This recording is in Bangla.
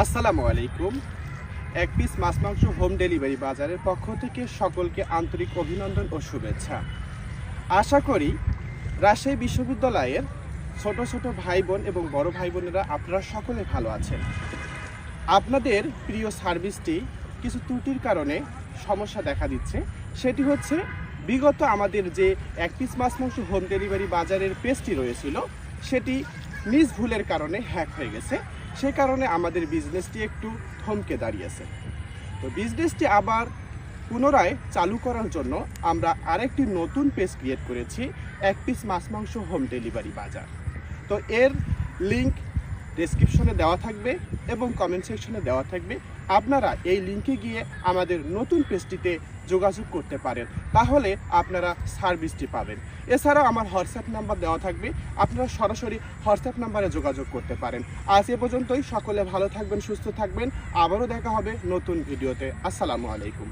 আসসালামু আলাইকুম। এক পিস মাছ মাংস হোম ডেলিভারি বাজারের পক্ষ থেকে সকলকে আন্তরিক অভিনন্দন ও শুভেচ্ছা। আশা করি রাজশাহী বিশ্ববিদ্যালয়ের ছোট ছোট ভাই বোন এবং বড় ভাই বোনেরা আপনারা সকলে ভালো আছেন। আপনাদের প্রিয় সার্ভিসটি কিছু ত্রুটির কারণে সমস্যা দেখা দিচ্ছে। সেটি হচ্ছে বিগত আমাদের যে এক পিস মাছ মাংস হোম ডেলিভারি বাজারের পেজটি রয়েছিল, সেটি নিজ ভুলের কারণে হ্যাক হয়ে গেছে। সে কারণে আমাদের বিজনেসটি একটু থমকে দাঁড়িয়েছে। তো বিজনেসটি আবার পুনরায় চালু করার জন্য আমরা আরেকটি নতুন পেজ ক্রিয়েট করেছি, এক পিস মাছ মাংস হোম ডেলিভারি বাজার। তো এর লিংক ডেসক্রিপশনে দেওয়া থাকবে এবং কমেন্ট সেকশনে দেওয়া থাকবে। আপনারা এই লিংকে গিয়ে আমাদের নতুন পেজটিতে যোগাযোগ করতে পারেন। তাহলে আপনারা সার্ভিসটি পাবেন। এছাড়াও আমার হোয়াটসঅ্যাপ নাম্বার দেওয়া থাকবে। আপনারা সরাসরি হোয়াটসঅ্যাপ নাম্বারে যোগাযোগ করতে পারেন। আজ এ পর্যন্তই। সকলে ভালো থাকবেন, সুস্থ থাকবেন। আবারও দেখা হবে নতুন ভিডিওতে আসসালামু আলাইকুম।